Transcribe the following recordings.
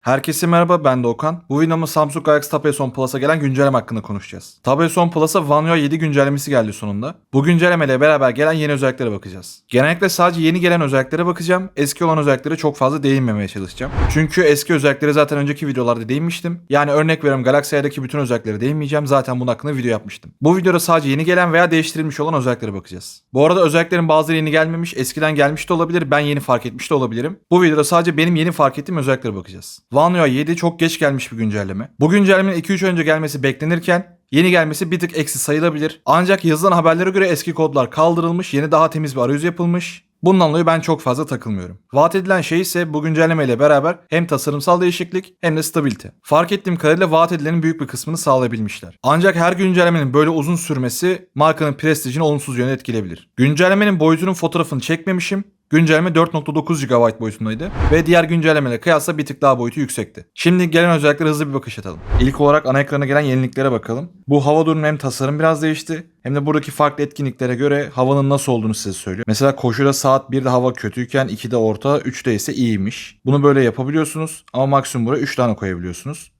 Herkese merhaba ben de Okan. Bu videomda Samsung Galaxy Tab S10 Plus'a gelen güncelleme hakkında konuşacağız. Tab S10 Plus'a One UI 7 güncellemesi geldi sonunda. Bu güncellemeyle beraber gelen yeni özelliklere bakacağız. Genellikle sadece yeni gelen özelliklere bakacağım. Eski olan özelliklere çok fazla değinmemeye çalışacağım. Çünkü eski özelliklere zaten önceki videolarda değinmiştim. Yani örnek veriyorum Galaxy A'daki bütün özelliklere değinmeyeceğim. Zaten bunun hakkında video yapmıştım. Bu videoda sadece yeni gelen veya değiştirilmiş olan özelliklere bakacağız. Bu arada özelliklerin bazıları yeni gelmemiş, eskiden gelmiş de olabilir. Ben yeni fark etmiş de olabilirim. Bu videoda sadece benim yeni fark ettiğim özelliklere bakacağız. One UI 7 çok geç gelmiş bir güncelleme. Bu güncellemenin 2-3 önce gelmesi beklenirken Yeni gelmesi bir tık eksi sayılabilir. Ancak yazılan haberlere göre eski kodlar kaldırılmış, yeni daha temiz bir arayüz yapılmış. Bundan dolayı ben çok fazla takılmıyorum. Vaat edilen şey ise bu güncelleme ile beraber hem tasarımsal değişiklik hem de stabilite. Fark ettiğim kadarıyla vaat edilenin büyük bir kısmını sağlayabilmişler. Ancak her güncellemenin böyle uzun sürmesi markanın prestijini olumsuz yönde etkileyebilir. Güncellemenin boyutunun fotoğrafını çekmemişim. Güncelleme 4.9 GB boyutundaydı ve diğer güncellemeyle kıyasla bir tık daha boyutu yüksekti. Şimdi gelen özelliklere hızlı bir bakış atalım. İlk olarak ana ekrana gelen yeniliklere bakalım. Bu hava durumu hem tasarım biraz değişti hem de buradaki farklı etkinliklere göre havanın nasıl olduğunu size söylüyor. Mesela koşuda saat 1'de hava kötüyken 2'de orta, 3'te ise iyiymiş. Bunu böyle yapabiliyorsunuz ama maksimum buraya 3 tane koyabiliyorsunuz.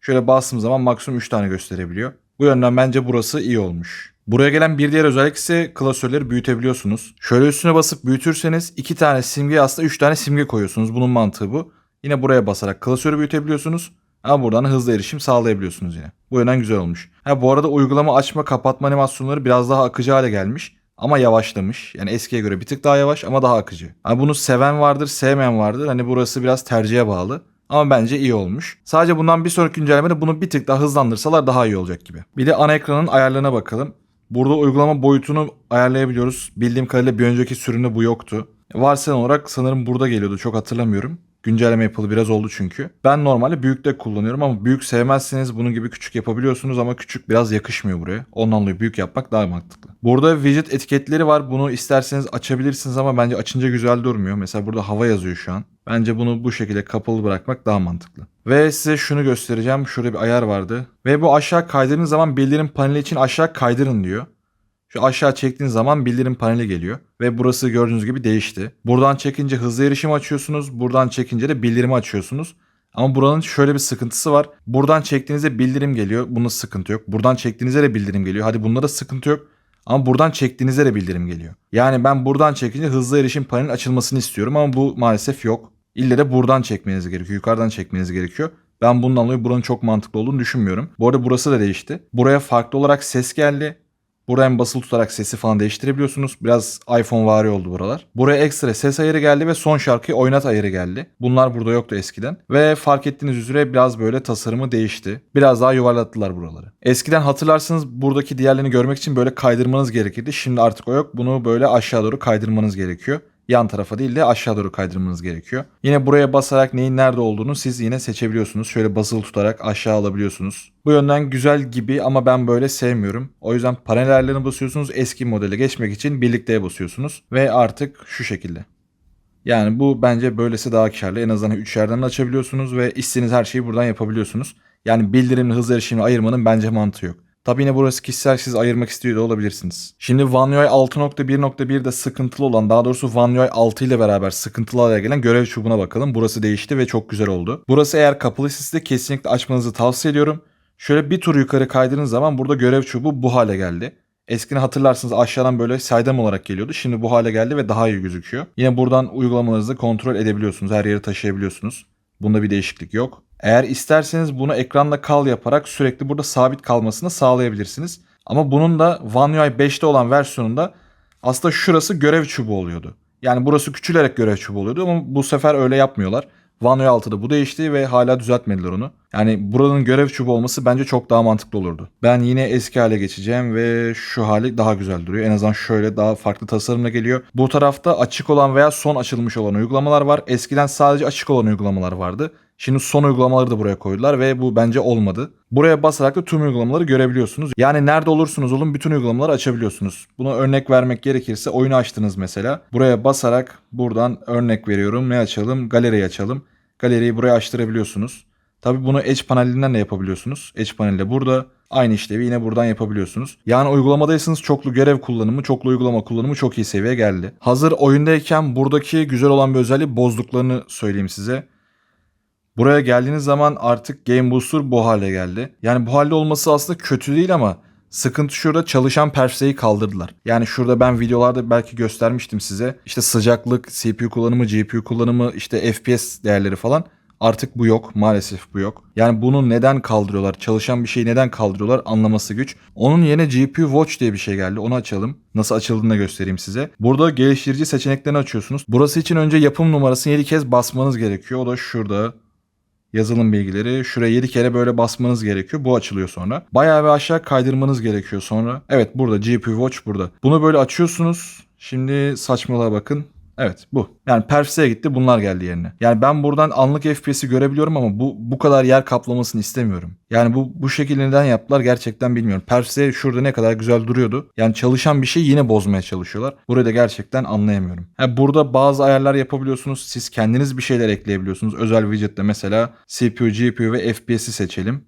Şöyle bastığım zaman maksimum 3 tane gösterebiliyor. Bu yönden bence burası iyi olmuş. Buraya gelen bir diğer özellik ise klasörleri büyütebiliyorsunuz. Şöyle üstüne basıp büyütürseniz iki tane simge aslında üç tane simge koyuyorsunuz. Bunun mantığı bu. Yine buraya basarak klasörü büyütebiliyorsunuz. Ama buradan hızlı erişim sağlayabiliyorsunuz yine. Bu yönden güzel olmuş. Ha bu arada uygulama açma kapatma animasyonları biraz daha akıcı hale gelmiş. Ama yavaşlamış. Yani eskiye göre bir tık daha yavaş ama daha akıcı. Hani bunu seven vardır, sevmeyen vardır. Hani burası biraz tercihe bağlı. Ama bence iyi olmuş. Sadece bundan bir sonraki güncellemede bunu bir tık daha hızlandırsalar daha iyi olacak gibi. Bir de ana ekranın ayarlarına bakalım. Burada uygulama boyutunu ayarlayabiliyoruz. Bildiğim kadarıyla bir önceki sürümde bu yoktu. Varsayılan olarak sanırım burada geliyordu. Çok hatırlamıyorum. Güncelleme yapılı biraz oldu çünkü. Ben normalde büyük de kullanıyorum ama büyük sevmezseniz bunun gibi küçük yapabiliyorsunuz ama küçük biraz yakışmıyor buraya. Ondan dolayı büyük yapmak daha mantıklı. Burada widget etiketleri var. Bunu isterseniz açabilirsiniz ama bence açınca güzel durmuyor. Mesela burada hava yazıyor şu an. Bence bunu bu şekilde kapalı bırakmak daha mantıklı. Ve size şunu göstereceğim. Şurada bir ayar vardı. Ve bu aşağı kaydırdığınız zaman bildirim paneli için aşağı kaydırın diyor. Şu aşağı çektiğiniz zaman bildirim paneli geliyor. Ve burası gördüğünüz gibi değişti. Buradan çekince hızlı erişim açıyorsunuz. Buradan çekince de bildirimi açıyorsunuz. Ama buranın şöyle bir sıkıntısı var. Buradan çektiğinizde bildirim geliyor. Bunda sıkıntı yok. Buradan çektiğinizde de bildirim geliyor. Hadi bunda da sıkıntı yok. Ama buradan çektiğinizde de bildirim geliyor. Yani ben buradan çekince hızlı erişim panelinin açılmasını istiyorum ama bu maalesef yok. İlle de buradan çekmeniz gerekiyor. Yukarıdan çekmeniz gerekiyor. Ben bundan dolayı buranın çok mantıklı olduğunu düşünmüyorum. Bu arada burası da değişti. Buraya farklı olarak ses geldi. Buraya basılı tutarak sesi falan değiştirebiliyorsunuz. Biraz iPhone vari oldu buralar. Buraya ekstra ses ayarı geldi ve son şarkıyı oynat ayarı geldi. Bunlar burada yoktu eskiden. Ve fark ettiğiniz üzere biraz böyle tasarımı değişti. Biraz daha yuvarlattılar buraları. Eskiden hatırlarsanız buradaki diğerlerini görmek için böyle kaydırmanız gerekirdi. Şimdi artık o yok. Bunu böyle aşağı doğru kaydırmanız gerekiyor yan tarafa değil de aşağı doğru kaydırmanız gerekiyor. Yine buraya basarak neyin nerede olduğunu siz yine seçebiliyorsunuz. Şöyle basılı tutarak aşağı alabiliyorsunuz. Bu yönden güzel gibi ama ben böyle sevmiyorum. O yüzden panel ayarlarını basıyorsunuz. Eski modele geçmek için birlikteye basıyorsunuz. Ve artık şu şekilde. Yani bu bence böylesi daha karlı. En azından 3 yerden açabiliyorsunuz ve istediğiniz her şeyi buradan yapabiliyorsunuz. Yani bildirimli hız erişimini ayırmanın bence mantığı yok. Tabi yine burası kişisel siz ayırmak istiyor da olabilirsiniz. Şimdi One UI 6.1.1'de sıkıntılı olan daha doğrusu One UI 6 ile beraber sıkıntılı hale gelen görev çubuğuna bakalım. Burası değişti ve çok güzel oldu. Burası eğer kapalı ise kesinlikle açmanızı tavsiye ediyorum. Şöyle bir tur yukarı kaydırdığınız zaman burada görev çubuğu bu hale geldi. Eskiden hatırlarsınız aşağıdan böyle saydam olarak geliyordu. Şimdi bu hale geldi ve daha iyi gözüküyor. Yine buradan uygulamalarınızı kontrol edebiliyorsunuz. Her yeri taşıyabiliyorsunuz. Bunda bir değişiklik yok. Eğer isterseniz bunu ekranda kal yaparak sürekli burada sabit kalmasını sağlayabilirsiniz. Ama bunun da One UI 5'te olan versiyonunda aslında şurası görev çubuğu oluyordu. Yani burası küçülerek görev çubuğu oluyordu ama bu sefer öyle yapmıyorlar. One UI 6'da bu değişti ve hala düzeltmediler onu. Yani buranın görev çubuğu olması bence çok daha mantıklı olurdu. Ben yine eski hale geçeceğim ve şu hali daha güzel duruyor. En azından şöyle daha farklı tasarımla geliyor. Bu tarafta açık olan veya son açılmış olan uygulamalar var. Eskiden sadece açık olan uygulamalar vardı. Şimdi son uygulamaları da buraya koydular ve bu bence olmadı. Buraya basarak da tüm uygulamaları görebiliyorsunuz. Yani nerede olursunuz olun bütün uygulamaları açabiliyorsunuz. Buna örnek vermek gerekirse oyunu açtınız mesela. Buraya basarak buradan örnek veriyorum. Ne açalım? Galeriyi açalım. Galeriyi buraya açtırabiliyorsunuz. Tabi bunu Edge panelinden de yapabiliyorsunuz. Edge panelde burada aynı işlevi yine buradan yapabiliyorsunuz. Yani uygulamadaysanız çoklu görev kullanımı, çoklu uygulama kullanımı çok iyi seviyeye geldi. Hazır oyundayken buradaki güzel olan bir özelliği bozduklarını söyleyeyim size. Buraya geldiğiniz zaman artık Game Booster bu hale geldi. Yani bu halde olması aslında kötü değil ama Sıkıntı şurada çalışan perseyi kaldırdılar. Yani şurada ben videolarda belki göstermiştim size. İşte sıcaklık, CPU kullanımı, GPU kullanımı, işte FPS değerleri falan. Artık bu yok. Maalesef bu yok. Yani bunu neden kaldırıyorlar? Çalışan bir şeyi neden kaldırıyorlar? Anlaması güç. Onun yerine GPU Watch diye bir şey geldi. Onu açalım. Nasıl açıldığını da göstereyim size. Burada geliştirici seçeneklerini açıyorsunuz. Burası için önce yapım numarasını 7 kez basmanız gerekiyor. O da şurada yazılım bilgileri. Şuraya 7 kere böyle basmanız gerekiyor. Bu açılıyor sonra. Bayağı bir aşağı kaydırmanız gerekiyor sonra. Evet burada GPU Watch burada. Bunu böyle açıyorsunuz. Şimdi saçmalığa bakın. Evet bu. Yani Perfse'ye gitti bunlar geldi yerine. Yani ben buradan anlık FPS'i görebiliyorum ama bu bu kadar yer kaplamasını istemiyorum. Yani bu bu şekilde neden yaptılar gerçekten bilmiyorum. Perfse şurada ne kadar güzel duruyordu. Yani çalışan bir şey yine bozmaya çalışıyorlar. Burayı da gerçekten anlayamıyorum. Yani burada bazı ayarlar yapabiliyorsunuz. Siz kendiniz bir şeyler ekleyebiliyorsunuz. Özel widget'te mesela CPU, GPU ve FPS'i seçelim.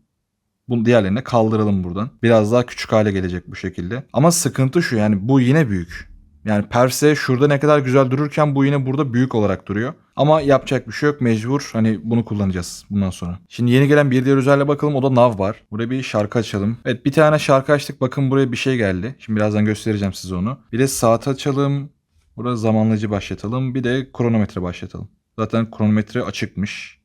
Bunu diğerlerine kaldıralım buradan. Biraz daha küçük hale gelecek bu şekilde. Ama sıkıntı şu yani bu yine büyük. Yani Perse şurada ne kadar güzel dururken bu yine burada büyük olarak duruyor. Ama yapacak bir şey yok mecbur hani bunu kullanacağız bundan sonra. Şimdi yeni gelen bir diğer özelliğe bakalım o da nav var. Buraya bir şarkı açalım. Evet bir tane şarkı açtık bakın buraya bir şey geldi. Şimdi birazdan göstereceğim size onu. Bir de saat açalım. Burada zamanlayıcı başlatalım. Bir de kronometre başlatalım. Zaten kronometre açıkmış.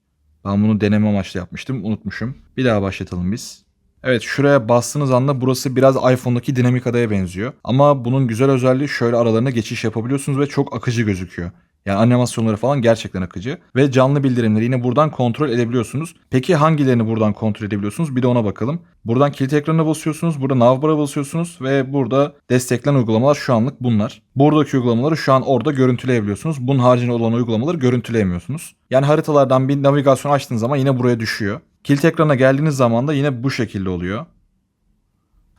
Ben bunu deneme amaçlı yapmıştım. Unutmuşum. Bir daha başlatalım biz. Evet şuraya bastığınız anda burası biraz iPhone'daki dinamik adaya benziyor. Ama bunun güzel özelliği şöyle aralarına geçiş yapabiliyorsunuz ve çok akıcı gözüküyor. Yani animasyonları falan gerçekten akıcı. Ve canlı bildirimleri yine buradan kontrol edebiliyorsunuz. Peki hangilerini buradan kontrol edebiliyorsunuz? Bir de ona bakalım. Buradan kilit ekranına basıyorsunuz. Burada navbar'a basıyorsunuz. Ve burada desteklenen uygulamalar şu anlık bunlar. Buradaki uygulamaları şu an orada görüntüleyebiliyorsunuz. Bunun haricinde olan uygulamaları görüntüleyemiyorsunuz. Yani haritalardan bir navigasyon açtığınız zaman yine buraya düşüyor. Kilit ekranına geldiğiniz zaman da yine bu şekilde oluyor.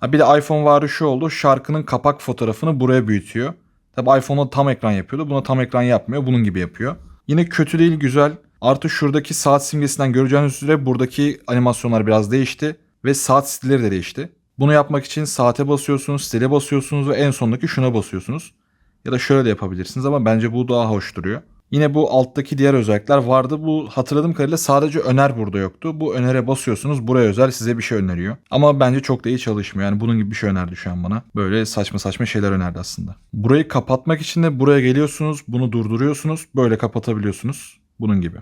Ha bir de iPhone varı şu oldu. Şarkının kapak fotoğrafını buraya büyütüyor. Tabi iPhone'da tam ekran yapıyordu. Buna tam ekran yapmıyor. Bunun gibi yapıyor. Yine kötü değil güzel. Artı şuradaki saat simgesinden göreceğiniz üzere buradaki animasyonlar biraz değişti. Ve saat stilleri de değişti. Bunu yapmak için saate basıyorsunuz, stile basıyorsunuz ve en sondaki şuna basıyorsunuz. Ya da şöyle de yapabilirsiniz ama bence bu daha hoş duruyor. Yine bu alttaki diğer özellikler vardı. Bu hatırladığım kadarıyla sadece öner burada yoktu. Bu önere basıyorsunuz. Buraya özel size bir şey öneriyor. Ama bence çok da iyi çalışmıyor. Yani bunun gibi bir şey önerdi şu an bana. Böyle saçma saçma şeyler önerdi aslında. Burayı kapatmak için de buraya geliyorsunuz. Bunu durduruyorsunuz. Böyle kapatabiliyorsunuz. Bunun gibi.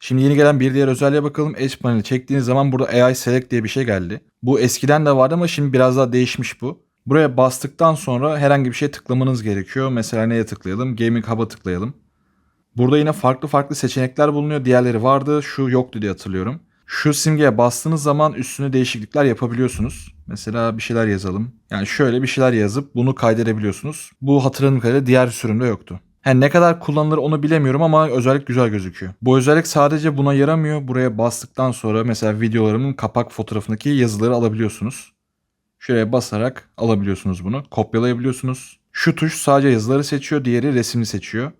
Şimdi yeni gelen bir diğer özelliğe bakalım. Edge paneli çektiğiniz zaman burada AI Select diye bir şey geldi. Bu eskiden de vardı ama şimdi biraz daha değişmiş bu. Buraya bastıktan sonra herhangi bir şeye tıklamanız gerekiyor. Mesela neye tıklayalım? Gaming Hub'a tıklayalım. Burada yine farklı farklı seçenekler bulunuyor. Diğerleri vardı. Şu yoktu diye hatırlıyorum. Şu simgeye bastığınız zaman üstüne değişiklikler yapabiliyorsunuz. Mesela bir şeyler yazalım. Yani şöyle bir şeyler yazıp bunu kaydedebiliyorsunuz. Bu hatırladığım kadarıyla diğer sürümde yoktu. Yani ne kadar kullanılır onu bilemiyorum ama özellik güzel gözüküyor. Bu özellik sadece buna yaramıyor. Buraya bastıktan sonra mesela videolarımın kapak fotoğrafındaki yazıları alabiliyorsunuz. Şuraya basarak alabiliyorsunuz bunu. Kopyalayabiliyorsunuz. Şu tuş sadece yazıları seçiyor, diğeri resmini seçiyor.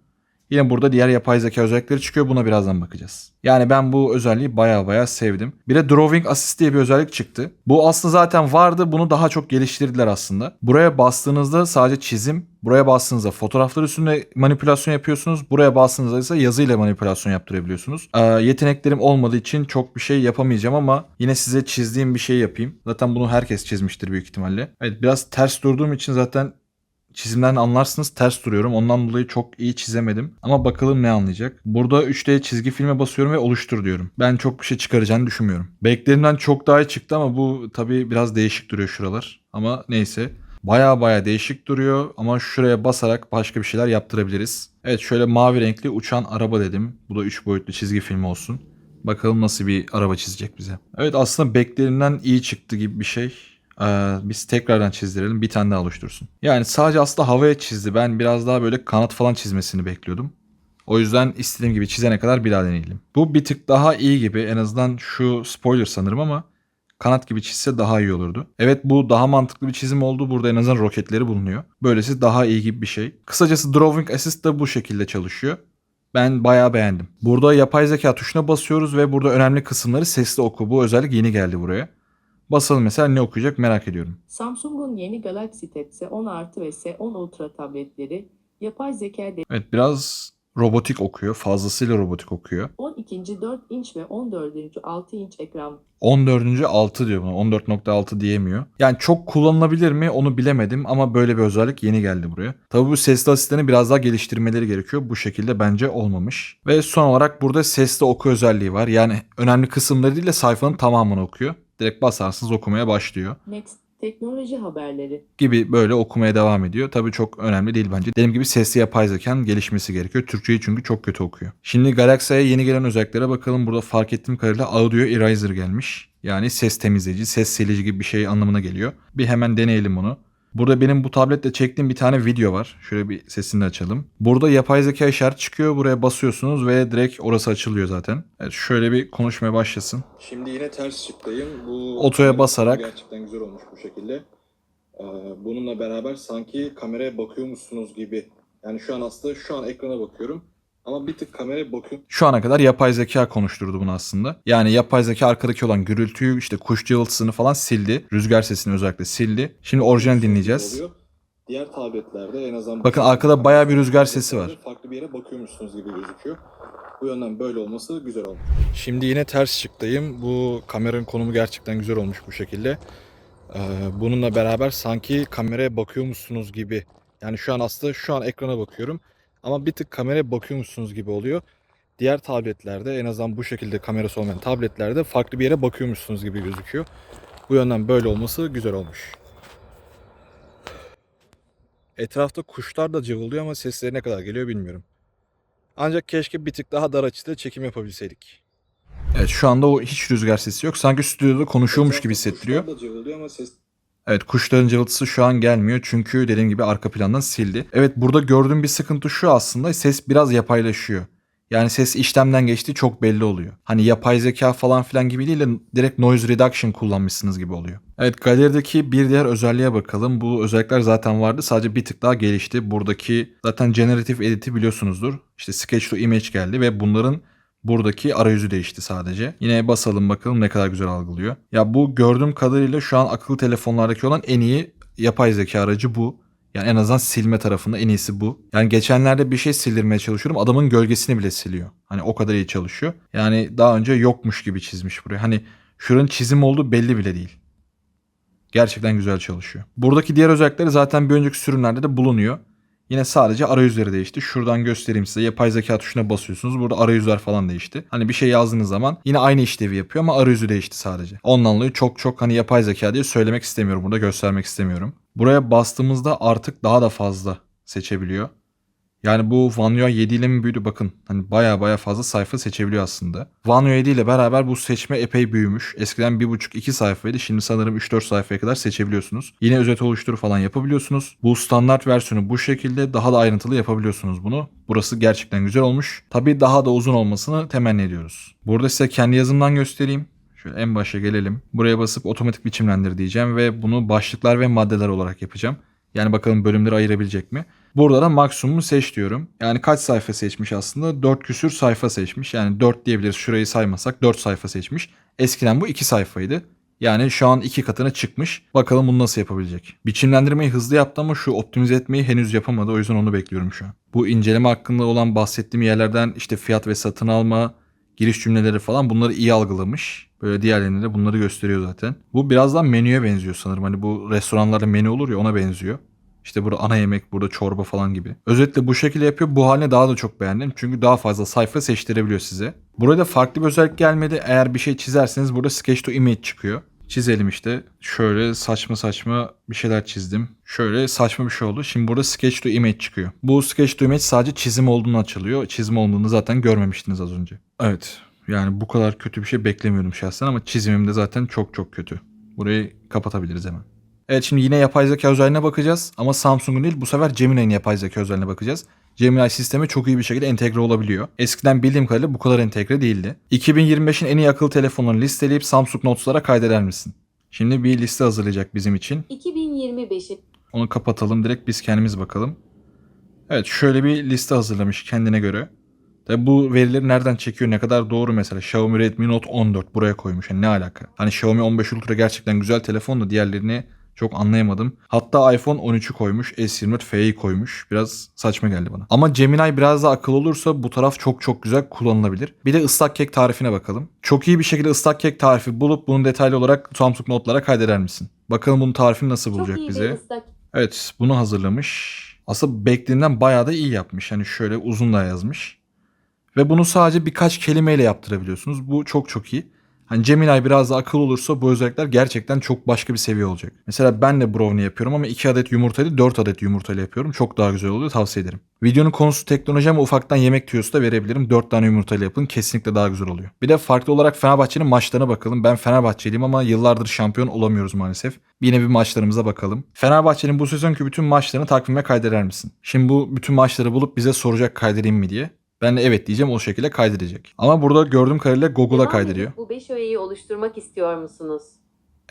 Yine burada diğer yapay zeka özellikleri çıkıyor. Buna birazdan bakacağız. Yani ben bu özelliği baya baya sevdim. Bir de Drawing Assist diye bir özellik çıktı. Bu aslında zaten vardı. Bunu daha çok geliştirdiler aslında. Buraya bastığınızda sadece çizim, buraya bastığınızda fotoğraflar üstünde manipülasyon yapıyorsunuz. Buraya bastığınızda ise yazıyla manipülasyon yaptırabiliyorsunuz. Ee, yeteneklerim olmadığı için çok bir şey yapamayacağım ama yine size çizdiğim bir şey yapayım. Zaten bunu herkes çizmiştir büyük ihtimalle. Evet biraz ters durduğum için zaten çizimden anlarsınız ters duruyorum. Ondan dolayı çok iyi çizemedim. Ama bakalım ne anlayacak. Burada 3D çizgi filme basıyorum ve oluştur diyorum. Ben çok bir şey çıkaracağını düşünmüyorum. Beklediğimden çok daha iyi çıktı ama bu tabii biraz değişik duruyor şuralar. Ama neyse. Baya baya değişik duruyor ama şuraya basarak başka bir şeyler yaptırabiliriz. Evet şöyle mavi renkli uçan araba dedim. Bu da 3 boyutlu çizgi film olsun. Bakalım nasıl bir araba çizecek bize. Evet aslında beklediğimden iyi çıktı gibi bir şey. Ee, biz tekrardan çizdirelim bir tane daha oluştursun. Yani sadece aslında havaya çizdi. Ben biraz daha böyle kanat falan çizmesini bekliyordum. O yüzden istediğim gibi çizene kadar bir daha deneyelim. Bu bir tık daha iyi gibi. En azından şu spoiler sanırım ama kanat gibi çizse daha iyi olurdu. Evet bu daha mantıklı bir çizim oldu. Burada en azından roketleri bulunuyor. Böylesi daha iyi gibi bir şey. Kısacası Drawing Assist de bu şekilde çalışıyor. Ben bayağı beğendim. Burada yapay zeka tuşuna basıyoruz ve burada önemli kısımları sesli oku. Bu özellik yeni geldi buraya. Basalım mesela ne okuyacak merak ediyorum. Samsung'un yeni Galaxy Tab S10 Artı ve S10 Ultra tabletleri yapay zeka Evet biraz robotik okuyor. Fazlasıyla robotik okuyor. 12. 4 inç ve 14. 6 inç ekran 14. 6 diyor buna. 14.6 diyemiyor. Yani çok kullanılabilir mi onu bilemedim ama böyle bir özellik yeni geldi buraya. Tabii bu sesli asistanı biraz daha geliştirmeleri gerekiyor. Bu şekilde bence olmamış. Ve son olarak burada sesli oku özelliği var. Yani önemli kısımları değil de sayfanın tamamını okuyor. Direkt basarsınız okumaya başlıyor. Next teknoloji haberleri gibi böyle okumaya devam ediyor. Tabii çok önemli değil bence. Dediğim gibi sesli yapay zekanın gelişmesi gerekiyor. Türkçeyi çünkü çok kötü okuyor. Şimdi Galaxy'ye yeni gelen özelliklere bakalım. Burada fark ettiğim kadarıyla Audio Eraser gelmiş. Yani ses temizleyici, ses silici gibi bir şey anlamına geliyor. Bir hemen deneyelim bunu. Burada benim bu tabletle çektiğim bir tane video var. Şöyle bir sesini açalım. Burada yapay zeka işareti çıkıyor. Buraya basıyorsunuz ve direkt orası açılıyor zaten. Evet şöyle bir konuşmaya başlasın. Şimdi yine ters çıktayım. Bu Otoya basarak- gerçekten güzel olmuş bu şekilde. Ee, bununla beraber sanki kameraya bakıyormuşsunuz gibi. Yani şu an aslında şu an ekrana bakıyorum. Ama bir tık kameraya bakıyorum. Şu ana kadar yapay zeka konuşturdu bunu aslında. Yani yapay zeka arkadaki olan gürültüyü işte kuş cıvıltısını falan sildi. Rüzgar sesini özellikle sildi. Şimdi orijinal dinleyeceğiz. Oluyor. Diğer tabletlerde en azından... Bakın arkada bayağı bir rüzgar sesi var. Farklı bir yere bakıyormuşsunuz gibi gözüküyor. Bu yönden böyle olması güzel olmuş. Şimdi yine ters çıktayım. Bu kameranın konumu gerçekten güzel olmuş bu şekilde. Ee, bununla beraber sanki kameraya bakıyormuşsunuz gibi. Yani şu an aslında şu an ekrana bakıyorum. Ama bir tık kameraya bakıyormuşsunuz gibi oluyor. Diğer tabletlerde en azından bu şekilde kamerası olmayan tabletlerde farklı bir yere bakıyormuşsunuz gibi gözüküyor. Bu yönden böyle olması güzel olmuş. Etrafta kuşlar da cıvıldıyor ama sesleri ne kadar geliyor bilmiyorum. Ancak keşke bir tık daha dar açıda çekim yapabilseydik. Evet şu anda o hiç rüzgar sesi yok. Sanki stüdyoda konuşuyormuş gibi hissettiriyor. Kuşlar da cıvıldıyor ama ses Evet kuşların cıvıltısı şu an gelmiyor çünkü dediğim gibi arka plandan sildi. Evet burada gördüğüm bir sıkıntı şu aslında ses biraz yapaylaşıyor. Yani ses işlemden geçtiği çok belli oluyor. Hani yapay zeka falan filan gibi değil de direkt noise reduction kullanmışsınız gibi oluyor. Evet galerideki bir diğer özelliğe bakalım. Bu özellikler zaten vardı sadece bir tık daha gelişti. Buradaki zaten generative edit'i biliyorsunuzdur. İşte sketch to image geldi ve bunların Buradaki arayüzü değişti sadece. Yine basalım bakalım ne kadar güzel algılıyor. Ya bu gördüğüm kadarıyla şu an akıllı telefonlardaki olan en iyi yapay zeka aracı bu. Yani en azından silme tarafında en iyisi bu. Yani geçenlerde bir şey sildirmeye çalışıyorum. Adamın gölgesini bile siliyor. Hani o kadar iyi çalışıyor. Yani daha önce yokmuş gibi çizmiş burayı. Hani şuranın çizim olduğu belli bile değil. Gerçekten güzel çalışıyor. Buradaki diğer özellikleri zaten bir önceki sürümlerde de bulunuyor. Yine sadece arayüzleri değişti. Şuradan göstereyim size. Yapay zeka tuşuna basıyorsunuz. Burada arayüzler falan değişti. Hani bir şey yazdığınız zaman yine aynı işlevi yapıyor ama arayüzü değişti sadece. Ondan dolayı çok çok hani yapay zeka diye söylemek istemiyorum. Burada göstermek istemiyorum. Buraya bastığımızda artık daha da fazla seçebiliyor. Yani bu UI 7 ile mi büyüdü bakın. Hani baya baya fazla sayfa seçebiliyor aslında. UI 7 ile beraber bu seçme epey büyümüş. Eskiden 1.5-2 sayfaydı. Şimdi sanırım 3-4 sayfaya kadar seçebiliyorsunuz. Yine özet oluşturu falan yapabiliyorsunuz. Bu standart versiyonu bu şekilde daha da ayrıntılı yapabiliyorsunuz bunu. Burası gerçekten güzel olmuş. Tabii daha da uzun olmasını temenni ediyoruz. Burada size kendi yazımdan göstereyim. Şöyle en başa gelelim. Buraya basıp otomatik biçimlendir diyeceğim ve bunu başlıklar ve maddeler olarak yapacağım. Yani bakalım bölümleri ayırabilecek mi? Burada da maksimumu seç diyorum. Yani kaç sayfa seçmiş aslında? 4 küsür sayfa seçmiş. Yani 4 diyebiliriz şurayı saymasak 4 sayfa seçmiş. Eskiden bu 2 sayfaydı. Yani şu an iki katına çıkmış. Bakalım bunu nasıl yapabilecek. Biçimlendirmeyi hızlı yaptı ama şu optimize etmeyi henüz yapamadı. O yüzden onu bekliyorum şu an. Bu inceleme hakkında olan bahsettiğim yerlerden işte fiyat ve satın alma, giriş cümleleri falan bunları iyi algılamış. Böyle diğerlerinde de bunları gösteriyor zaten. Bu biraz daha menüye benziyor sanırım. Hani bu restoranlarda menü olur ya ona benziyor. İşte burada ana yemek, burada çorba falan gibi. Özetle bu şekilde yapıyor. Bu haline daha da çok beğendim. Çünkü daha fazla sayfa seçtirebiliyor size. Burada farklı bir özellik gelmedi. Eğer bir şey çizerseniz burada Sketch to Image çıkıyor. Çizelim işte. Şöyle saçma saçma bir şeyler çizdim. Şöyle saçma bir şey oldu. Şimdi burada Sketch to Image çıkıyor. Bu Sketch to Image sadece çizim olduğunu açılıyor. Çizim olduğunu zaten görmemiştiniz az önce. Evet. Yani bu kadar kötü bir şey beklemiyordum şahsen ama çizimim de zaten çok çok kötü. Burayı kapatabiliriz hemen. Evet şimdi yine yapay zeka özelliğine bakacağız ama Samsung'un değil bu sefer Gemini'nin yapay zeka özelliğine bakacağız. Gemini sistemi çok iyi bir şekilde entegre olabiliyor. Eskiden bildiğim kadarıyla bu kadar entegre değildi. 2025'in en iyi akıllı telefonlarını listeleyip Samsung Notes'lara kaydeder misin? Şimdi bir liste hazırlayacak bizim için. 2025'i Onu kapatalım direkt biz kendimiz bakalım. Evet şöyle bir liste hazırlamış kendine göre. Tabi bu verileri nereden çekiyor ne kadar doğru mesela Xiaomi Redmi Note 14 buraya koymuş yani ne alaka. Hani Xiaomi 15 Ultra gerçekten güzel telefon da diğerlerini Çok anlayamadım. Hatta iPhone 13'ü koymuş, S24 F'yi koymuş. Biraz saçma geldi bana. Ama Gemini biraz daha akıllı olursa bu taraf çok çok güzel kullanılabilir. Bir de ıslak kek tarifine bakalım. Çok iyi bir şekilde ıslak kek tarifi bulup bunu detaylı olarak Samsung notlara kaydeder misin? Bakalım bunun tarifini nasıl bulacak Çok iyi bize? ıslak Evet bunu hazırlamış. Aslında beklediğinden bayağı da iyi yapmış. Hani şöyle uzun da yazmış. Ve bunu sadece birkaç kelimeyle yaptırabiliyorsunuz. Bu çok çok iyi. Hani Gemini biraz da akıllı olursa bu özellikler gerçekten çok başka bir seviye olacak. Mesela ben de brownie yapıyorum ama 2 adet yumurtayla 4 adet yumurtayla yapıyorum. Çok daha güzel oluyor tavsiye ederim. Videonun konusu teknoloji ama ufaktan yemek tüyosu da verebilirim. 4 tane yumurtayla yapın kesinlikle daha güzel oluyor. Bir de farklı olarak Fenerbahçe'nin maçlarına bakalım. Ben Fenerbahçeliyim ama yıllardır şampiyon olamıyoruz maalesef. Yine bir maçlarımıza bakalım. Fenerbahçe'nin bu sezonki bütün maçlarını takvime kaydeder misin? Şimdi bu bütün maçları bulup bize soracak kaydedeyim mi diye. Ben de evet diyeceğim o şekilde kaydedecek. Ama burada gördüğüm kadarıyla Google'a Devam kaydediyor. edip Bu 5 öğeyi oluşturmak istiyor musunuz?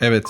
Evet.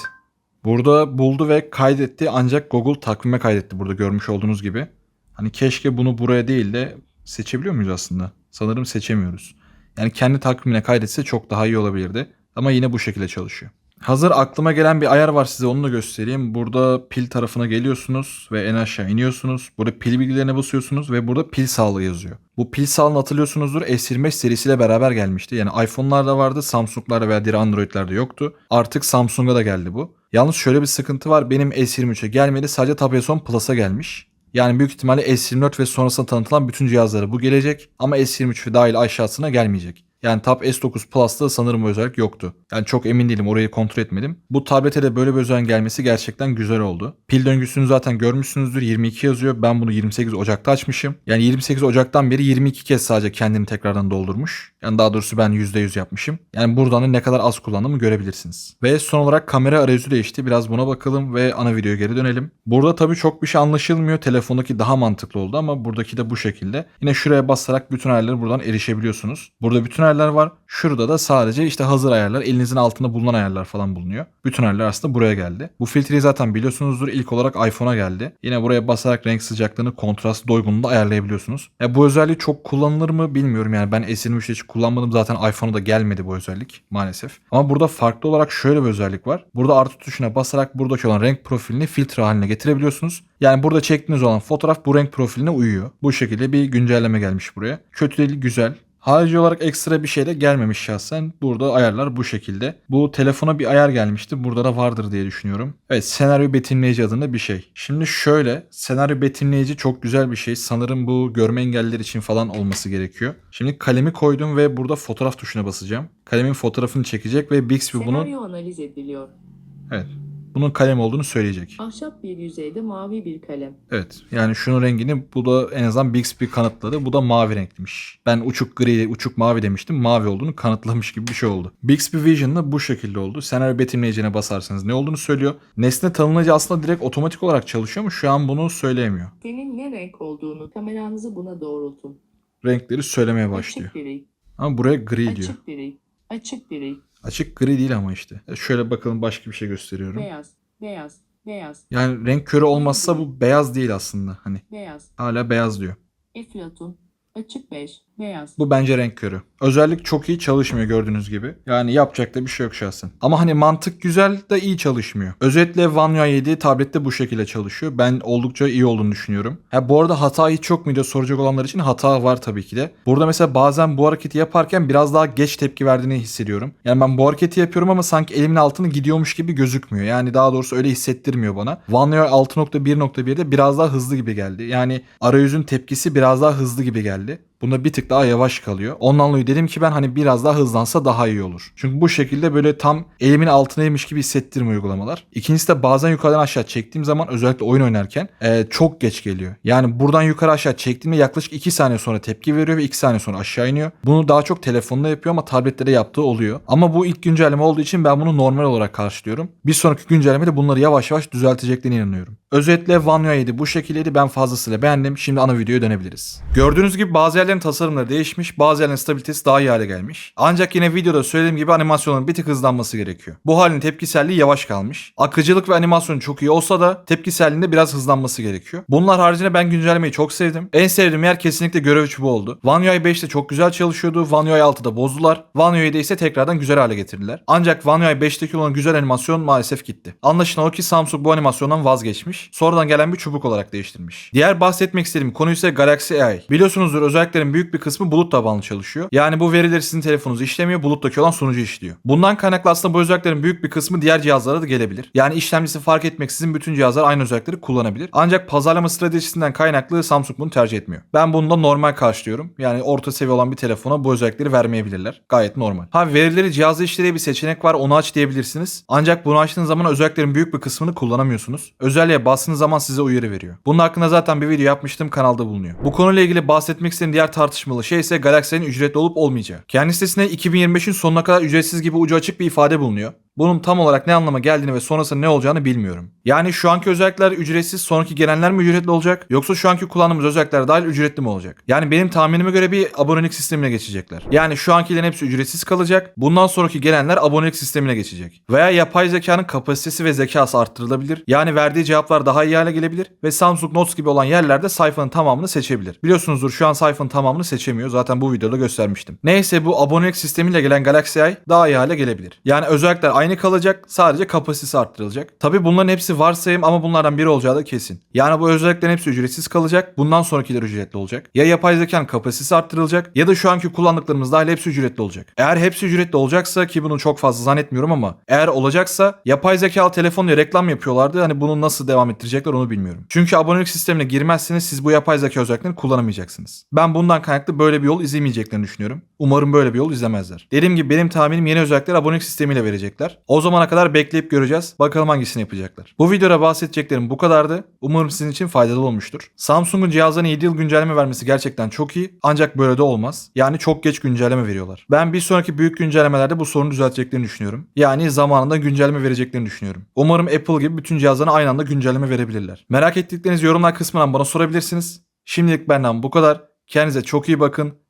Burada buldu ve kaydetti ancak Google takvime kaydetti burada görmüş olduğunuz gibi. Hani keşke bunu buraya değil de seçebiliyor muyuz aslında? Sanırım seçemiyoruz. Yani kendi takvimine kaydetse çok daha iyi olabilirdi. Ama yine bu şekilde çalışıyor. Hazır aklıma gelen bir ayar var size onu da göstereyim. Burada pil tarafına geliyorsunuz ve en aşağı iniyorsunuz. Burada pil bilgilerine basıyorsunuz ve burada pil sağlığı yazıyor. Bu pil sağlığını hatırlıyorsunuzdur S25 serisiyle beraber gelmişti. Yani iPhone'larda vardı, Samsung'larda veya diğer Android'lerde yoktu. Artık Samsung'a da geldi bu. Yalnız şöyle bir sıkıntı var. Benim S23'e gelmedi. Sadece Tab S10 Plus'a gelmiş. Yani büyük ihtimalle S24 ve sonrasında tanıtılan bütün cihazlara bu gelecek. Ama S23 ve dahil aşağısına gelmeyecek. Yani Tab S9 Plus'ta sanırım bu özellik yoktu. Yani çok emin değilim orayı kontrol etmedim. Bu tablete de böyle bir özelliğin gelmesi gerçekten güzel oldu. Pil döngüsünü zaten görmüşsünüzdür 22 yazıyor. Ben bunu 28 Ocak'ta açmışım. Yani 28 Ocak'tan beri 22 kez sadece kendini tekrardan doldurmuş. Yani daha doğrusu ben %100 yapmışım. Yani buradan da ne kadar az kullandığımı görebilirsiniz. Ve son olarak kamera arayüzü değişti. Biraz buna bakalım ve ana videoya geri dönelim. Burada tabii çok bir şey anlaşılmıyor. Telefondaki daha mantıklı oldu ama buradaki de bu şekilde. Yine şuraya basarak bütün ayarları buradan erişebiliyorsunuz. Burada bütün ayarlar var. Şurada da sadece işte hazır ayarlar, elinizin altında bulunan ayarlar falan bulunuyor. Bütün ayarlar aslında buraya geldi. Bu filtreyi zaten biliyorsunuzdur. İlk olarak iPhone'a geldi. Yine buraya basarak renk sıcaklığını, kontrast, doygunluğunu da ayarlayabiliyorsunuz. Ya bu özelliği çok kullanılır mı bilmiyorum. Yani ben S23'te hiç kullanmadım. Zaten iPhone'a da gelmedi bu özellik maalesef. Ama burada farklı olarak şöyle bir özellik var. Burada artı tuşuna basarak buradaki olan renk profilini filtre haline getirebiliyorsunuz. Yani burada çektiğiniz olan fotoğraf bu renk profiline uyuyor. Bu şekilde bir güncelleme gelmiş buraya. Kötü değil, güzel. Harici olarak ekstra bir şey de gelmemiş şahsen. Burada ayarlar bu şekilde. Bu telefona bir ayar gelmişti. Burada da vardır diye düşünüyorum. Evet senaryo betimleyici adında bir şey. Şimdi şöyle senaryo betimleyici çok güzel bir şey. Sanırım bu görme engelliler için falan olması gerekiyor. Şimdi kalemi koydum ve burada fotoğraf tuşuna basacağım. Kalemin fotoğrafını çekecek ve Bixby bunu Senaryo analiz ediliyor. evet bunun kalem olduğunu söyleyecek. Ahşap bir yüzeyde mavi bir kalem. Evet yani şunun rengini bu da en azından Bixby kanıtladı. Bu da mavi renkliymiş. Ben uçuk gri, uçuk mavi demiştim. Mavi olduğunu kanıtlamış gibi bir şey oldu. Bixby Vision'da bu şekilde oldu. Senaryo betimleyicine basarsanız ne olduğunu söylüyor. Nesne tanımlayıcı aslında direkt otomatik olarak çalışıyor mu? Şu an bunu söyleyemiyor. Senin ne renk olduğunu kameranızı buna doğrultun. Renkleri söylemeye başlıyor. Açık gri, Ama buraya gri diyor. açık gri, açık gri, Açık gri değil ama işte. Şöyle bakalım başka bir şey gösteriyorum. beyaz, beyaz, beyaz, Yani renk körü olmazsa bu beyaz değil aslında. Hani beyaz, hala beyaz diyor. eflatun, açık bej, Bu bence renk körü. Özellik çok iyi çalışmıyor gördüğünüz gibi. Yani yapacak da bir şey yok şahsen. Ama hani mantık güzel de iyi çalışmıyor. Özetle UI 7 tablette bu şekilde çalışıyor. Ben oldukça iyi olduğunu düşünüyorum. Ha bu arada hata hiç yok mu diye soracak olanlar için hata var tabii ki de. Burada mesela bazen bu hareketi yaparken biraz daha geç tepki verdiğini hissediyorum. Yani ben bu hareketi yapıyorum ama sanki elimin altını gidiyormuş gibi gözükmüyor. Yani daha doğrusu öyle hissettirmiyor bana. UI 6.1.1'de biraz daha hızlı gibi geldi. Yani arayüzün tepkisi biraz daha hızlı gibi geldi. Bunda bir tık daha yavaş kalıyor. Ondan dolayı dedim ki ben hani biraz daha hızlansa daha iyi olur. Çünkü bu şekilde böyle tam elimin altındaymış gibi hissettirmiyor uygulamalar. İkincisi de bazen yukarıdan aşağı çektiğim zaman özellikle oyun oynarken e, çok geç geliyor. Yani buradan yukarı aşağı çektiğimde yaklaşık 2 saniye sonra tepki veriyor ve 2 saniye sonra aşağı iniyor. Bunu daha çok telefonda yapıyor ama tablette yaptığı oluyor. Ama bu ilk güncelleme olduğu için ben bunu normal olarak karşılıyorum. Bir sonraki güncellemede bunları yavaş yavaş düzelteceklerine inanıyorum. Özetle One UI 7 bu şekildeydi. Ben fazlasıyla beğendim. Şimdi ana videoya dönebiliriz. Gördüğünüz gibi bazı yerler yerlerin tasarımları değişmiş, bazı yerlerin stabilitesi daha iyi hale gelmiş. Ancak yine videoda söylediğim gibi animasyonun bir tık hızlanması gerekiyor. Bu halin tepkiselliği yavaş kalmış. Akıcılık ve animasyon çok iyi olsa da tepkiselliğinde biraz hızlanması gerekiyor. Bunlar haricinde ben güncellemeyi çok sevdim. En sevdiğim yer kesinlikle görev çubuğu oldu. One UI 5'te çok güzel çalışıyordu. One UI 6'da bozdular. One UI'de ise tekrardan güzel hale getirdiler. Ancak One UI 5'teki olan güzel animasyon maalesef gitti. Anlaşılan o ki Samsung bu animasyondan vazgeçmiş. Sonradan gelen bir çubuk olarak değiştirmiş. Diğer bahsetmek istediğim konu ise Galaxy AI. Biliyorsunuzdur özelliklerin büyük bir kısmı bulut tabanlı çalışıyor. Yani bu verileri sizin telefonunuz işlemiyor, buluttaki olan sunucu işliyor. Bundan kaynaklı aslında bu özelliklerin büyük bir kısmı diğer cihazlara da gelebilir. Yani işlemcisi fark etmeksizin bütün cihazlar aynı özellikleri kullanabilir. Ancak pazarlama stratejisinden kaynaklı Samsung bunu tercih etmiyor. Ben bunu da normal karşılıyorum. Yani orta seviye olan bir telefona bu özellikleri vermeyebilirler. Gayet normal. Ha verileri cihazda işle diye bir seçenek var onu aç diyebilirsiniz. Ancak bunu açtığınız zaman özelliklerin büyük bir kısmını kullanamıyorsunuz. Özelliğe bastığınız zaman size uyarı veriyor. Bunun hakkında zaten bir video yapmıştım kanalda bulunuyor. Bu konuyla ilgili bahsetmek istediğim diğer tartışmalı şey ise Galaxy'nin ücretli olup olmayacağı. Kendi sitesinde 2025'in sonuna kadar ücretsiz gibi ucu açık bir ifade bulunuyor. Bunun tam olarak ne anlama geldiğini ve sonrasında ne olacağını bilmiyorum. Yani şu anki özellikler ücretsiz, sonraki gelenler mi ücretli olacak? Yoksa şu anki kullandığımız özellikler dahil ücretli mi olacak? Yani benim tahminime göre bir abonelik sistemine geçecekler. Yani şu ankilerin hepsi ücretsiz kalacak. Bundan sonraki gelenler abonelik sistemine geçecek. Veya yapay zekanın kapasitesi ve zekası arttırılabilir. Yani verdiği cevaplar daha iyi hale gelebilir ve Samsung Notes gibi olan yerlerde sayfanın tamamını seçebilir. Biliyorsunuzdur şu an sayfanın tamamını seçemiyor. Zaten bu videoda göstermiştim. Neyse bu abonelik sistemiyle gelen Galaxy Eye daha iyi hale gelebilir. Yani özellikler aynı kalacak. Sadece kapasitesi arttırılacak. Tabi bunların hepsi varsayım ama bunlardan biri olacağı da kesin. Yani bu özelliklerin hepsi ücretsiz kalacak. Bundan sonrakiler ücretli olacak. Ya yapay zekanın kapasitesi arttırılacak ya da şu anki kullandıklarımız dahil hepsi ücretli olacak. Eğer hepsi ücretli olacaksa ki bunu çok fazla zannetmiyorum ama eğer olacaksa yapay zekalı telefonla reklam yapıyorlardı. Hani bunu nasıl devam ettirecekler onu bilmiyorum. Çünkü abonelik sistemine girmezseniz siz bu yapay zeka özelliklerini kullanamayacaksınız. Ben bundan kaynaklı böyle bir yol izlemeyeceklerini düşünüyorum. Umarım böyle bir yol izlemezler. Dediğim gibi benim tahminim yeni özellikleri abonelik sistemiyle verecekler. O zamana kadar bekleyip göreceğiz. Bakalım hangisini yapacaklar. Bu videoda bahsedeceklerim bu kadardı. Umarım sizin için faydalı olmuştur. Samsung'un cihazlarına 7 yıl güncelleme vermesi gerçekten çok iyi. Ancak böyle de olmaz. Yani çok geç güncelleme veriyorlar. Ben bir sonraki büyük güncellemelerde bu sorunu düzelteceklerini düşünüyorum. Yani zamanında güncelleme vereceklerini düşünüyorum. Umarım Apple gibi bütün cihazlarına aynı anda güncelleme verebilirler. Merak ettikleriniz yorumlar kısmından bana sorabilirsiniz. Şimdilik benden bu kadar. Kendinize çok iyi bakın.